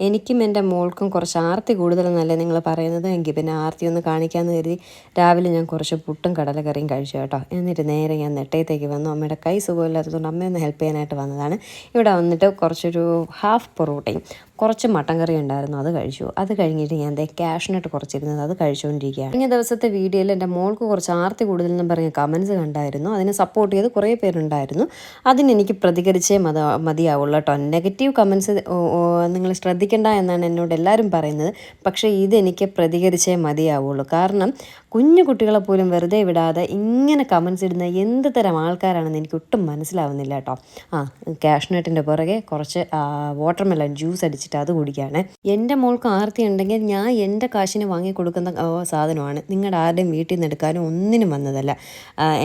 എനിക്കും എന്റെ മോൾക്കും കുറച്ച് ആർത്തി കൂടുതലെന്നല്ലേ നിങ്ങൾ പറയുന്നത്? എങ്കിൽ പിന്നെ ആർത്തി ഒന്ന് കാണിക്കാമെന്ന് കരുതി രാവിലെ ഞാൻ കുറച്ച് പുട്ടും കടലക്കറിയും കഴിച്ചു കേട്ടോ. എന്നിട്ട് നേരെ ഞാൻ നെട്ടയത്തേക്ക് വന്നു. അമ്മയുടെ കൈ സുഖമില്ലാത്തതുകൊണ്ട് അമ്മയൊന്ന് ഹെൽപ്പ് ചെയ്യാനായിട്ട് വന്നതാണ്. ഇവിടെ വന്നിട്ട് കുറച്ചൊരു ഹാഫ് പൊറോട്ടയും കുറച്ച് മട്ടൻ കറി ഉണ്ടായിരുന്നു. അത് കഴിച്ചു. അത് കഴിഞ്ഞിട്ട് ഞാൻ ദേ ക്യാഷിനായിട്ട് കുറച്ചിരുന്നത് അത് കഴിച്ചുകൊണ്ടിരിക്കുകയാണ്. കഴിഞ്ഞ ദിവസത്തെ വീഡിയോയിൽ എന്റെ മോൾക്ക് കുറച്ച് ആർത്തി കൂടുതലെന്ന് പറഞ്ഞ കമൻസ് കണ്ടായിരുന്നു. അതിനെ സപ്പോർട്ട് ചെയ്ത് കുറേ പേരുണ്ടായിരുന്നു. അതിനെനിക്ക് പ്രതികരിച്ചേ മത മതിയാവുള്ളൂ കേട്ടോ. നെഗറ്റീവ് കമൻസ് നിങ്ങൾ ശ്രദ്ധിക്കേണ്ട എന്നാണ് എന്നോട് എല്ലാവരും പറയുന്നത്. പക്ഷേ ഇതെനിക്ക് പ്രതികരിച്ചേ മതിയാവുള്ളൂ. കാരണം കുഞ്ഞു കുട്ടികളെ പോലും വെറുതെ വിടാതെ ഇങ്ങനെ കമൻസ് ഇടുന്ന എന്ത് തരം ആൾക്കാരാണെന്ന് എനിക്ക് ഒട്ടും മനസ്സിലാവുന്നില്ല കേട്ടോ. ആ കാഷ്നട്ടിന്റെ പുറകെ കുറച്ച് വാട്ടർമെലൺ ജ്യൂസ് അടിച്ചിട്ട് അത് കുടിക്കുകയാണ്. എന്റെ മോൾക്ക് ആർത്തി ഉണ്ടെങ്കിൽ ഞാൻ എന്റെ കാശിന് വാങ്ങി കൊടുക്കുന്ന സാധനമാണ്. നിങ്ങളുടെ ആരുടെയും വീട്ടിൽ നിന്ന് എടുക്കാനും ഒന്നിനും വന്നതല്ല.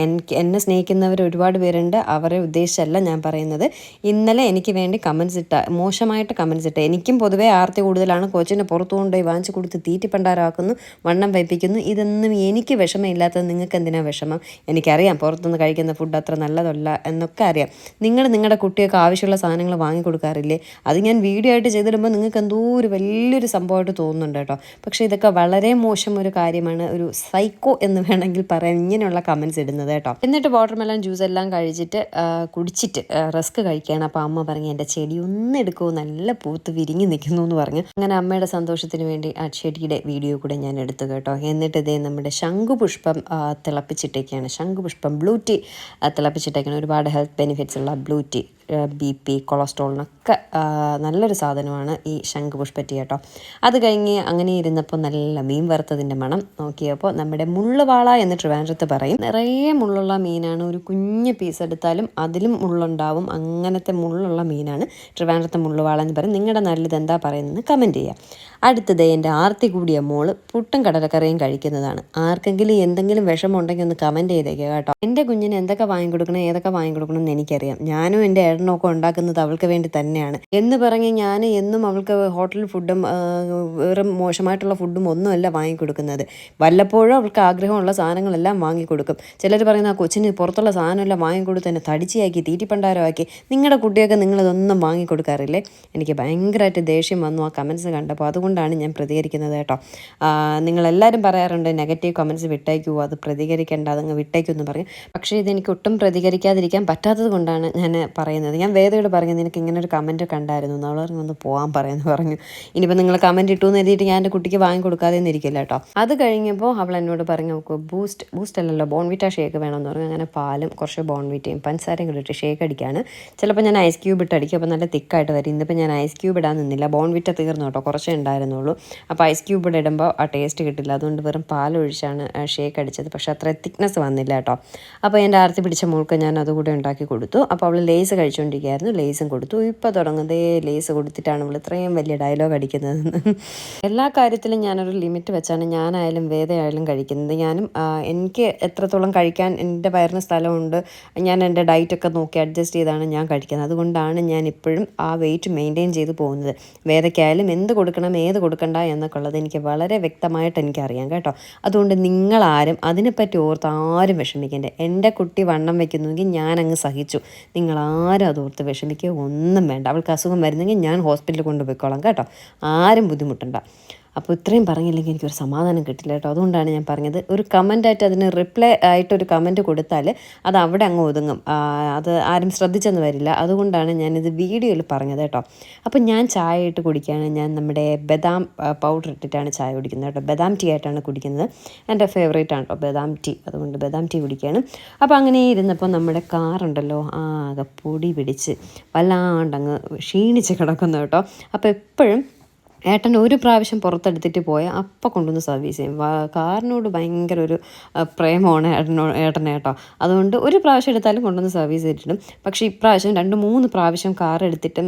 എനിക്ക് എന്നെ സ്നേഹിക്കുന്നവർ ഒരുപാട് പേരുണ്ട്. അവരെ ഉദ്ദേശിച്ചല്ല ഞാൻ പറയുന്നത്. ഇന്നലെ എനിക്ക് വേണ്ടി കമൻസ് ഇട്ട മോശമായിട്ട് കമൻസ് ഇട്ട എനിക്കും പൊതുവേ ആർത്തി കൂടുതലാണ്. കൊച്ചിനെ പുറത്തു കൊണ്ടുപോയി വാങ്ങിച്ചു കൊടുത്ത് തീറ്റിപ്പണ്ടാരാക്കുന്നു വണ്ണം വയ്പ്പിക്കുന്നു ഇതൊന്നും എനിക്ക് വിഷമമില്ലാത്തത് നിങ്ങൾക്ക് എന്തിനാ വിഷമം? എനിക്കറിയാം പുറത്തുനിന്ന് കഴിക്കുന്ന ഫുഡ് അത്ര നല്ലതല്ല എന്നൊക്കെ അറിയാം. നിങ്ങൾ നിങ്ങളുടെ കുട്ടികൾക്ക് ആവശ്യമുള്ള സാധനങ്ങൾ വാങ്ങിക്കൊടുക്കാറില്ലേ? അത് ഞാൻ വീഡിയോ ആയിട്ട് ചെയ്തിടുമ്പോൾ നിങ്ങൾക്ക് എന്തോ ഒരു വലിയൊരു സംഭവമായിട്ട് തോന്നുന്നുണ്ട് കേട്ടോ. പക്ഷേ ഇതൊക്കെ വളരെ മോശം ഒരു കാര്യമാണ്. ഒരു സൈക്കോ എന്ന് വേണമെങ്കിൽ പറയാൻ ഇങ്ങനെയുള്ള കമൻസ് ഇടുന്നത് കേട്ടോ. എന്നിട്ട് വാട്ടർ മെലൺ ജ്യൂസ് എല്ലാം കഴിച്ചിട്ട് കുടിച്ചിട്ട് റസ്ക് കഴിക്കുകയാണ്. അപ്പോൾ അമ്മ പറഞ്ഞു എന്റെ ചെടി ഒന്ന് എടുക്കുമോ നല്ല പൂത്ത് വിരിഞ്ഞ് നിൽക്കുന്നു എന്ന് പറഞ്ഞു. അങ്ങനെ അമ്മയുടെ സന്തോഷത്തിന് വേണ്ടി ആ ചെടിയുടെ വീഡിയോ കൂടെ ഞാൻ എടുത്തു കേട്ടോ. എന്നിട്ട് ഇതേ നമ്മുടെ ശംഖുപുഷ്പം തിളപ്പിച്ചിട്ടൊക്കെയാണ് ശംഖുപുഷ്പം ബ്ലൂ ടീ തിളപ്പിച്ചിട്ടൊക്കെയാണ് ഒരുപാട് ഹെൽത്ത് ബെനിഫിറ്റ്സ് ഉള്ള ബ്ലൂ ടീ. ബി പി കൊളസ്ട്രോളിനൊക്കെ നല്ലൊരു സാധനമാണ് ഈ ശംഖ് പുഷ്പറ്റി കേട്ടോ. അത് കഴിഞ്ഞ് അങ്ങനെ ഇരുന്നപ്പോൾ നല്ല മീൻ വറുത്തതിന്റെ മണം നോക്കിയപ്പോൾ നമ്മുടെ മുള്ളുവാള എന്ന് ട്രിവാൻഡ്രത്ത് പറയും. നിറയെ മുള്ളുള്ള മീനാണ്. ഒരു കുഞ്ഞ് പീസ് എടുത്താലും അതിലും മുള്ളുണ്ടാവും. അങ്ങനത്തെ മുള്ളുള്ള മീനാണ് ട്രിവാൻഡ്രത്ത് മുള്ളുവാള എന്ന് പറയും. നിങ്ങളുടെ നാട്ടിൽ എന്താ പറയുന്നത് കമന്റ് ചെയ്യുക അടുത്തത് എന്റെ ആർത്തി കൂടിയ മോൾ പുട്ടും കടലക്കറിയും കഴിക്കുന്നതാണ്. ആർക്കെങ്കിലും എന്തെങ്കിലും വിഷമമുണ്ടെങ്കിൽ ഒന്ന് കമന്റ് ചെയ്തേക്കുക കേട്ടോ. എന്റെ കുഞ്ഞിന് എന്തൊക്കെ വാങ്ങിക്കൊടുക്കണം ഏതൊക്കെ വാങ്ങിക്കൊടുക്കണം എന്ന് എനിക്കറിയാം. ഞാനും എന്റെ ഏട്ടനൊക്കെ ഉണ്ടാക്കുന്നത് അവൾക്ക് വേണ്ടി തന്നെയാണ്. എന്ന് പറഞ്ഞ് ഞാൻ എന്നും അവൾക്ക് ഹോട്ടൽ ഫുഡും വേറെ മോശമായിട്ടുള്ള ഫുഡും ഒന്നുമല്ല വാങ്ങിക്കൊടുക്കുന്നത്. വല്ലപ്പോഴും അവൾക്ക് ആഗ്രഹമുള്ള സാധനങ്ങളെല്ലാം വാങ്ങിക്കൊടുക്കും. ചിലർ പറയുന്ന ആ കൊച്ചിന് പുറത്തുള്ള സാധനമെല്ലാം വാങ്ങിക്കൊടുത്ത് തന്നെ തടിച്ചിയാക്കി തീറ്റിപ്പണ്ടാരമാക്കി. നിങ്ങളുടെ കുട്ടിയൊക്കെ നിങ്ങളിതൊന്നും വാങ്ങിക്കൊടുക്കാറില്ലേ? എനിക്ക് ഭയങ്കരമായിട്ട് ദേഷ്യം വന്നു ആ കമൻസ് കണ്ടപ്പോൾ അതുകൊണ്ടാണ് ഞാൻ പ്രതികരിക്കുന്നത് കേട്ടോ. നിങ്ങളെല്ലാവരും പറയാറുണ്ട് നെഗറ്റീവ് കമൻസ് വിട്ടേക്കൂ അത് പ്രതികരിക്കേണ്ട അതങ്ങ് വിട്ടേക്കൂ എന്ന് പറയും. പക്ഷേ ഇതെനിക്ക് ഒട്ടും പ്രതികരിക്കാതിരിക്കാൻ പറ്റാത്തത് കൊണ്ടാണ് ഞാൻ പറയുന്നത്. ഞാൻ വേദയോട് പറഞ്ഞു നിനക്ക് ഇങ്ങനെ ഒരു കമന്റ് കണ്ടായിരുന്നു അവൾ പറഞ്ഞു ഒന്ന് പോകാൻ പറയുമെന്ന് പറഞ്ഞു. ഇനിയിപ്പോൾ നിങ്ങൾ കമന്റ് ഇട്ടു എന്ന് എഴുതിയിട്ട് ഞാൻ എന്റെ കുട്ടിക്ക് വാങ്ങി കൊടുക്കാതെ ഇരിക്കില്ല കേട്ടോ അത് കഴിഞ്ഞപ്പോൾ അവൾ എന്നോട് പറഞ്ഞു നോക്കൂ ബൂസ്റ്റ് ബൂസ്റ്റ് അല്ലല്ലോ ബോൺവിറ്റ ഷേക്ക് വേണമെന്ന് പറഞ്ഞു. അങ്ങനെ പാലും കുറച്ച് ബോൺവിറ്റയും പഞ്ചസാരയും കൂടി ഇട്ട് ഷേക്ക് അടിക്കുകയാണ് ചിലപ്പോൾ ഞാൻ ഐസ് ക്യൂബ് ഇട്ട് അടിക്കും. അപ്പോൾ നല്ല തിക്കായിട്ട് വരും. ഇന്നിപ്പോൾ ഞാൻ ഐസ് ക്യൂബ് ഇടാൻ നിന്നില്ല. ബോൺവിറ്റ തീർന്നു കേട്ടോ കുറച്ചേ ഉണ്ടായിരുന്നുള്ളൂ. അപ്പോൾ ഐസ് ക്യൂബ് ഇവിടെ ഇടുമ്പോൾ ആ ടേസ്റ്റ് കിട്ടില്ല. അതുകൊണ്ട് വെറും പാലൊഴിച്ചാണ് ഷേക്ക് അടിച്ചത്. പക്ഷേ അത്ര തിക്നെസ് വന്നില്ല കേട്ടോ അപ്പോൾ എന്റെ ആർത്തി പിടിച്ച മോൾക്ക് ഞാൻ അതുകൂടെ ഉണ്ടാക്കി കൊടുത്തു. അപ്പോൾ അവൾ ലേസ് കഴിച്ചുകൊണ്ടിരിക്കുകയായിരുന്നു ലേസും കൊടുത്തു. ഇപ്പോൾ തുടങ്ങുന്നതേ ലേസ് കൊടുത്തിട്ടാണ് നമ്മൾ ഇത്രയും വലിയ ഡയലോഗ് അടിക്കുന്നത്. എല്ലാ കാര്യത്തിലും ഞാനൊരു ലിമിറ്റ് വെച്ചാണ് ഞാനായാലും വേദയായാലും കഴിക്കുന്നത്. ഞാനും എനിക്ക് എത്രത്തോളം കഴിക്കാൻ എന്റെ വയറിന് സ്ഥലമുണ്ട് ഞാൻ എന്റെ ഡയറ്റൊക്കെ നോക്കി അഡ്ജസ്റ്റ് ചെയ്താണ് ഞാൻ കഴിക്കുന്നത്. അതുകൊണ്ടാണ് ഞാൻ ഇപ്പോഴും ആ വെയിറ്റ് മെയിന്റെയിൻ ചെയ്ത് പോകുന്നത്. വേദയ്ക്കായാലും എന്ത് കൊടുക്കണം ഏത് കൊടുക്കണ്ട എന്നൊക്കെ ഉള്ളത് എനിക്ക് വളരെ വ്യക്തമായിട്ട് എനിക്കറിയാം കേട്ടോ. അതുകൊണ്ട് നിങ്ങളാരും അതിനെപ്പറ്റി ഓർത്ത് ആരും വിഷമിക്കേണ്ട. എന്റെ കുട്ടി വണ്ണം വയ്ക്കുന്നുവെങ്കിൽ ഞാനങ്ങ് സഹിച്ചു. നിങ്ങളാരും അത് ഓർത്ത് വിഷമിക്കുക ഒന്നും വേണ്ട. അവൾക്ക് അസുഖം വരുന്നെങ്കിൽ ഞാൻ ഹോസ്പിറ്റലിൽ കൊണ്ടുപോയിക്കോളാം കേട്ടോ. ആരും ബുദ്ധിമുട്ടണ്ട. അപ്പോൾ ഇത്രയും പറഞ്ഞില്ലെങ്കിൽ എനിക്കൊരു സമാധാനം കിട്ടില്ല കേട്ടോ. അതുകൊണ്ടാണ് ഞാൻ പറഞ്ഞത്. ഒരു കമന്റായിട്ട് അതിന് റിപ്ലൈ ആയിട്ട് ഒരു കമന്റ് കൊടുത്താൽ അത് അവിടെ അങ്ങ് ഒതുങ്ങും. അത് ആരും ശ്രദ്ധിച്ചെന്ന് വരില്ല. അതുകൊണ്ടാണ് ഞാനിത് വീഡിയോയിൽ പറഞ്ഞത് കേട്ടോ. അപ്പോൾ ഞാൻ ചായ ഇട്ട് കുടിക്കുകയാണ് ഞാൻ നമ്മുടെ ബദാം പൗഡർ ഇട്ടിട്ടാണ് ചായ കുടിക്കുന്നത് കേട്ടോ. ബദാം ടീ ആയിട്ടാണ് കുടിക്കുന്നത്. എന്റെ ഫേവറേറ്റ് ആണ് കേട്ടോ ബദാം ടീ അതുകൊണ്ട് ബദാം ടീ കുടിക്കുകയാണ്. അപ്പോൾ അങ്ങനെ ഇരുന്നപ്പോൾ നമ്മുടെ കാറുണ്ടല്ലോ ആകെ പൊടി പിടിച്ച് വല്ലാണ്ടങ്ങ് ക്ഷീണിച്ച് കിടക്കുന്നു കേട്ടോ. അപ്പോൾ എപ്പോഴും ഏട്ടൻ ഒരു പ്രാവശ്യം പുറത്തെടുത്തിട്ട് പോയ അപ്പം കൊണ്ടുവന്ന് സർവീസ് ചെയ്യും. കാറിനോട് ഭയങ്കര ഒരു പ്രേമമാണ് ഏട്ടനോ ഏട്ടൻ കേട്ടോ. അതുകൊണ്ട് ഒരു പ്രാവശ്യം എടുത്താലും കൊണ്ടുവന്ന് സർവീസ് ചെയ്തിട്ടും. പക്ഷേ ഇപ്രാവശ്യം രണ്ട് മൂന്ന് പ്രാവശ്യം കാർ എടുത്തിട്ടും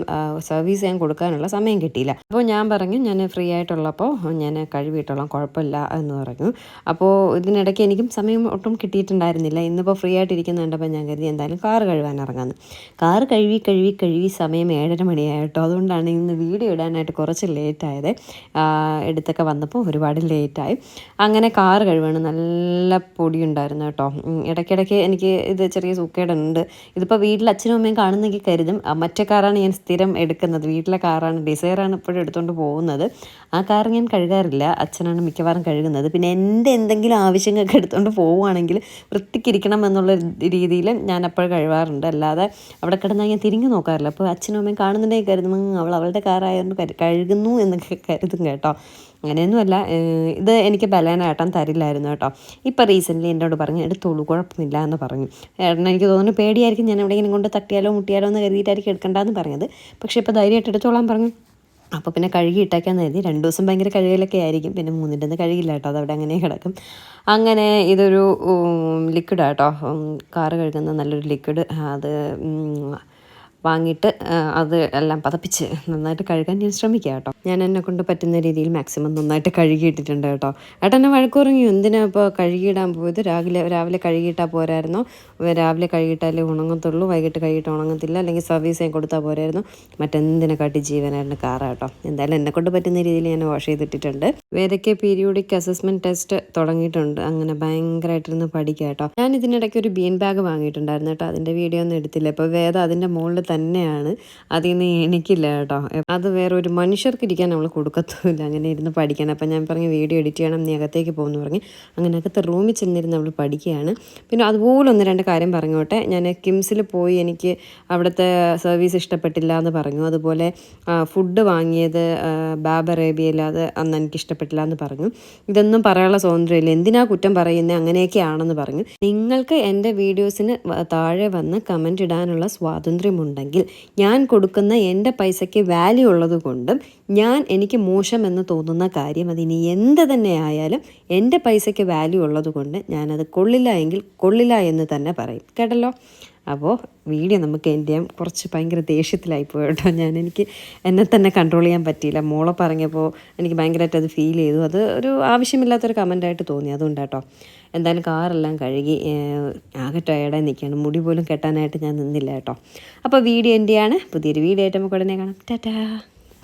സർവീസ് ചെയ്യാൻ കൊടുക്കാനുള്ള സമയം കിട്ടിയില്ല. അപ്പോൾ ഞാൻ പറഞ്ഞു ഞാൻ ഫ്രീ ആയിട്ടുള്ളപ്പോൾ ഞാൻ കഴുകിയിട്ടുള്ള കുഴപ്പമില്ല എന്ന് പറഞ്ഞു. അപ്പോൾ ഇതിനിടയ്ക്ക് എനിക്കും സമയം ഒട്ടും കിട്ടിയിട്ടുണ്ടായിരുന്നില്ല. ഇന്നിപ്പോൾ ഫ്രീ ആയിട്ട് ഇരിക്കുന്ന കണ്ടപ്പോൾ ഞാൻ കരുതി എന്തായാലും കാർ കഴുകാൻ ഇറങ്ങാമെന്ന് കാർ കഴുകി കഴുകി കഴുകി സമയം ഏഴര മണിയായിട്ടോ അതുകൊണ്ടാണ് ഇന്ന് വീഡിയോ ഇടാനായിട്ട് കുറച്ച് ലേറ്റ് ലേറ്റായത്. എടുത്തൊക്കെ വന്നപ്പോൾ ഒരുപാട് ലേറ്റായി. അങ്ങനെ കാർ കഴിവാണ്. നല്ല പൊടി ഉണ്ടായിരുന്നു കേട്ടോ ഇടയ്ക്കിടയ്ക്ക് എനിക്ക് ഇത് ചെറിയ സൂക്കേടുണ്ട്. ഇതിപ്പോൾ വീട്ടിൽ അച്ഛനും അമ്മയും കാണുന്നെങ്കിൽ കരുതും. മറ്റേ കാറാണ് ഞാൻ സ്ഥിരം എടുക്കുന്നത്. വീട്ടിലെ കാറാണ്. ഡിസൈറാണ് ഇപ്പോഴും എടുത്തുകൊണ്ട് പോകുന്നത്. ആ കാർ ഞാൻ കഴുകാറില്ല. അച്ഛനാണ് മിക്കവാറും കഴുകുന്നത്. പിന്നെ എന്റെ എന്തെങ്കിലും ആവശ്യങ്ങൾക്ക് എടുത്തുകൊണ്ട് പോവുകയാണെങ്കിൽ വൃത്തിക്കിരിക്കണം എന്നുള്ള രീതിയിൽ ഞാൻ അപ്പോൾ കഴുകാറുണ്ട് അല്ലാതെ അവിടെ കിടന്നാൽ ഞാൻ തിരിഞ്ഞു നോക്കാറില്ല. അപ്പോൾ അച്ഛനും അമ്മയും കാണുന്നുണ്ടെങ്കിൽ കരുതും. അവൾ അവളുടെ കാറായതുകൊണ്ട് കഴുകുന്നു കഴുകുന്നു എന്നൊക്കെ കരുതും കേട്ടോ. അങ്ങനെയൊന്നുമല്ല ഇത് എനിക്ക് ബലേന ഏട്ടൻ തരില്ലായിരുന്നു കേട്ടോ. ഇപ്പോൾ റീസെന്റ്ലി എന്നോട് പറഞ്ഞു എടുത്തോളൂ കുഴപ്പമില്ല എന്ന് പറഞ്ഞു. ഏട്ടൻ എനിക്ക് തോന്നുന്നു പേടിയായിരിക്കും ഞാൻ എവിടെയെങ്കിലും കൊണ്ട് തട്ടിയാലോ മുട്ടിയാലോ എന്ന് കരുതിയിട്ടായിരിക്കും എടുക്കണ്ടെന്ന് പറഞ്ഞത്. പക്ഷേ ഇപ്പോൾ ധൈര്യമായിട്ട് എടുത്തോളാൻ പറഞ്ഞു. അപ്പോൾ പിന്നെ കഴുകി ഇട്ടേക്കാന്ന് കരുതി. രണ്ട് ദിവസം ഭയങ്കര കഴുകലൊക്കെ ആയിരിക്കും. പിന്നെ മൂന്നിന്റെ ഒന്ന് കഴുകില്ല കേട്ടോ. അതവിടെ അങ്ങനെ കിടക്കും. അങ്ങനെ ഇതൊരു ലിക്വിഡ് കേട്ടോ. കാറ് കഴുകുന്ന നല്ലൊരു ലിക്വിഡ് അത് വാങ്ങിയിട്ട് അത് എല്ലാം പതപ്പിച്ച് നന്നായിട്ട് കഴുകാൻ ഞാൻ ശ്രമിക്കാം കേട്ടോ. ഞാൻ എന്നെ കൊണ്ട് പറ്റുന്ന രീതിയിൽ മാക്സിമം നന്നായിട്ട് കഴുകിയിട്ടിട്ടുണ്ട് കേട്ടോ. ഏട്ടനെ വഴക്കുറങ്ങി എന്തിനാ ഇപ്പോൾ കഴുകിയിടാൻ പോയത്? രാവിലെ രാവിലെ കഴുകിയിട്ടാൽ പോരായിരുന്നു. രാവിലെ കഴുകിയിട്ടാലേ ഉണങ്ങത്തുള്ളൂ വൈകിട്ട് കഴുകിയിട്ട് ഉണങ്ങത്തില്ല. അല്ലെങ്കിൽ സർവീസ് ഞാൻ കൊടുത്താൽ പോരായിരുന്നു. മറ്റെന്തിനെക്കാട്ടി ജീവനായിരുന്നു കാറ കേട്ടോ. എന്തായാലും എന്നെ കൊണ്ട് പറ്റുന്ന രീതിയിൽ ഞാൻ വാഷ് ചെയ്തിട്ടിട്ടുണ്ട്. വേദയ്ക്ക് പീരിയോഡിക് അസസ്മെന്റ് ടെസ്റ്റ് തുടങ്ങിയിട്ടുണ്ട്. അങ്ങനെ ഭയങ്കരമായിട്ടിരുന്ന് പഠിക്കാം കേട്ടോ. ഞാൻ ഇതിനിടയ്ക്ക് ഒരു ബീൻ ബാഗ് വാങ്ങിയിട്ടുണ്ടായിരുന്നു കേട്ടോ. അതിന്റെ വീഡിയോ ഒന്നും എടുത്തില്ല. ഇപ്പോൾ വേദ അതിന്റെ മുകളിൽ തന്നെയാണ്. അതിൽ നിന്ന് എനിക്കില്ല കേട്ടോ. അത് വേറെ ഒരു മനുഷ്യർക്ക് ഇരിക്കാൻ നമ്മൾ കൊടുക്കത്തുമില്ല. അങ്ങനെ ഇരുന്ന് പഠിക്കണം. അപ്പം ഞാൻ പറഞ്ഞു വീഡിയോ എഡിറ്റ് ചെയ്യണം നീ അകത്തേക്ക് പോകുമെന്ന് പറഞ്ഞ് അങ്ങനെ അകത്ത് റൂമിൽ ചെന്നിരുന്ന് അവൾ പഠിക്കുകയാണ്. പിന്നെ അതുപോലെ ഒന്ന് രണ്ട് കാര്യം പറഞ്ഞോട്ടെ. ഞാൻ കിംസിൽ പോയി എനിക്ക് അവിടുത്തെ സർവീസ് ഇഷ്ടപ്പെട്ടില്ല എന്ന് പറഞ്ഞു. അതുപോലെ ഫുഡ് വാങ്ങിയത് ബാബ് അറേബ്യയിൽ അത് അന്ന് എനിക്ക് ഇഷ്ടപ്പെട്ടില്ല എന്ന് പറഞ്ഞു. ഇതൊന്നും പറയാനുള്ള സ്വാതന്ത്ര്യമില്ല. എന്തിനാ കുറ്റം പറയുന്നത് അങ്ങനെയൊക്കെയാണെന്ന് പറഞ്ഞു. നിങ്ങൾക്ക് എന്റെ വീഡിയോസിന് താഴെ വന്ന് കമന്റ് ഇടാനുള്ള സ്വാതന്ത്ര്യമുണ്ടെങ്കിൽ ഞാൻ കൊടുക്കുന്ന എന്റെ പൈസയ്ക്ക് വാല്യൂ ഉള്ളത് കൊണ്ടും ഞാൻ എനിക്ക് മോശം എന്ന് തോന്നുന്ന കാര്യം അതിനി എന്ത് തന്നെ ആയാലും എന്റെ പൈസയ്ക്ക് വാല്യൂ ഉള്ളത് കൊണ്ട് ഞാനത് കൊള്ളില്ല എങ്കിൽ കൊള്ളില്ല എന്ന് തന്നെ പറയും. കേട്ടല്ലോ? അപ്പോൾ വീഡിയോ നമുക്ക് എന്റെ കുറച്ച് ഭയങ്കര ദേഷ്യത്തിലായി പോയി കേട്ടോ ഞാൻ. എനിക്ക് എന്നെ തന്നെ കൺട്രോൾ ചെയ്യാൻ പറ്റിയില്ല. മോളെ പറഞ്ഞപ്പോൾ എനിക്ക് ഭയങ്കരമായിട്ട് അത് ഫീൽ ചെയ്തു. അത് ഒരു ആവശ്യമില്ലാത്തൊരു കമന്റായിട്ട് തോന്നി. അതുകൊണ്ട് കേട്ടോ. എന്തായാലും കാറെല്ലാം കഴുകി ആകെ ടയർഡായി നിൽക്കുകയാണ്. മുടി പോലും കെട്ടാനായിട്ട് ഞാൻ നിന്നില്ല കേട്ടോ. അപ്പോൾ വീഡിയോ എന്റെയാണ് പുതിയൊരു വീഡിയോ ആയിട്ട് നമുക്ക് ഉടനെ കാണാം. ടാറ്റാ.